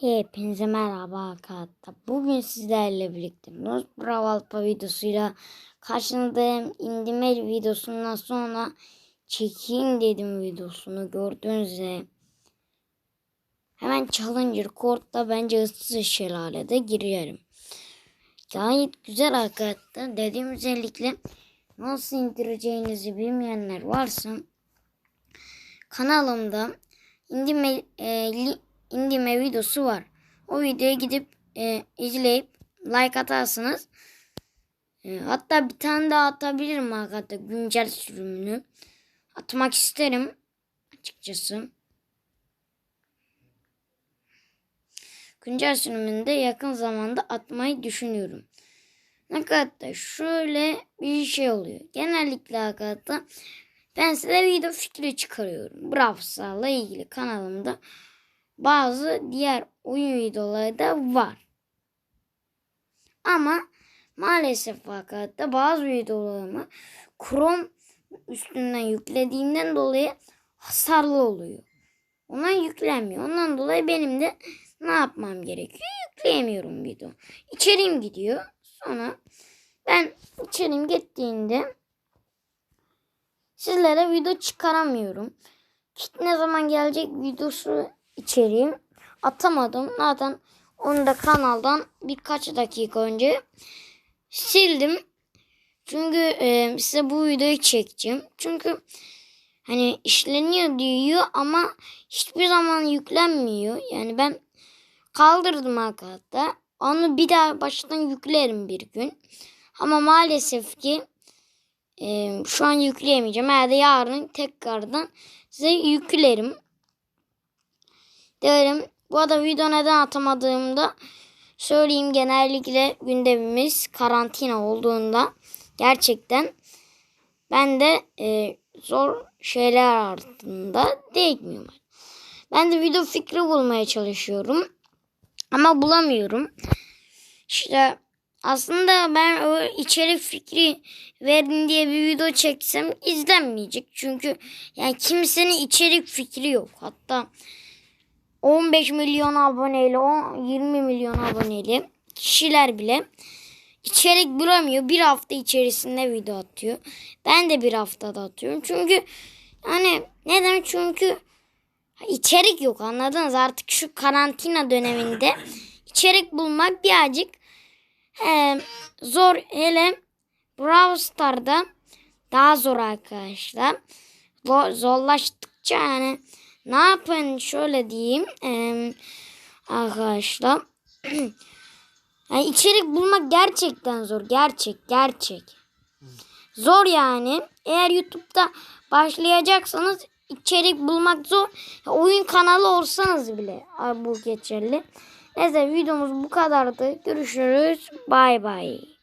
Hepinize merhaba arkadaşlar. Bugün sizlerle birlikte Nuz Bravo Alpa videosuyla karşınızdayım. İndimel videosundan sonra çekeyim dedim videosunu gördüğünüz üzere. Hemen Challenger Court'ta bence ıssız şelalede girerim. Gayet güzel arkadaşlar. Dediğim özellikle nasıl indireceğinizi bilmeyenler varsa kanalımda indime, e, indime videosu var. O videoya gidip e, izleyip like atarsınız. E, hatta bir tane daha atabilirim arkadaşlar güncel sürümünü. Atmak isterim açıkçası. Güncel sürümünde yakın zamanda atmayı düşünüyorum. Arkadaşlar şöyle bir şey oluyor. Genellikle arkadaşlar ben size video fikri çıkarıyorum. Brawl ilgili kanalımda bazı diğer oyun videoları da var. Ama maalesef arkadaşlar bazı videolarımı Chrome üstünden yüklediğimden dolayı hasarlı oluyor. Ona yüklenmiyor. Ondan dolayı benim de ne yapmam gerekiyor? Yükleyemiyorum video. İçeriğim gidiyor. Sonra ben içeriğim gittiğinde sizlere video çıkaramıyorum. Kit ne zaman gelecek videosu içeriğim atamadım. Zaten onu da kanaldan birkaç dakika önce sildim. Çünkü e, size bu videoyu çekeceğim. Çünkü hani işleniyor diyor ama hiçbir zaman yüklenmiyor. Yani ben kaldırdım arkadaşlar. Onu bir daha baştan yüklerim bir gün. Ama maalesef ki e, şu an yükleyemeyeceğim. Herhalde yarın tekrardan size yüklerim. Derim. Bu arada video neden atamadığımda söyleyeyim genellikle gündemimiz karantina olduğunda gerçekten ben de e, zor şeyler ardında değmiyorum. Ben de video fikri bulmaya çalışıyorum. Ama bulamıyorum. İşte aslında ben o içerik fikri verin diye bir video çeksem izlenmeyecek. Çünkü yani kimsenin içerik fikri yok. Hatta 15 milyon aboneli, 10, 20 milyon aboneli kişiler bile içerik bulamıyor. Bir hafta içerisinde video atıyor. Ben de bir haftada atıyorum. Çünkü hani neden? Çünkü içerik yok anladınız. Artık şu karantina döneminde içerik bulmak birazcık e, zor. Hele Brawl Stars'da daha zor arkadaşlar. Zor- Zorlaştıkça yani ne yapın şöyle diyeyim e, arkadaşlar. yani içerik bulmak gerçekten zor. Gerçek, gerçek. Zor yani. Eğer YouTube'da başlayacaksanız içerik bulmak zor. Oyun kanalı olsanız bile bu geçerli. Neyse videomuz bu kadardı. Görüşürüz. Bay bay.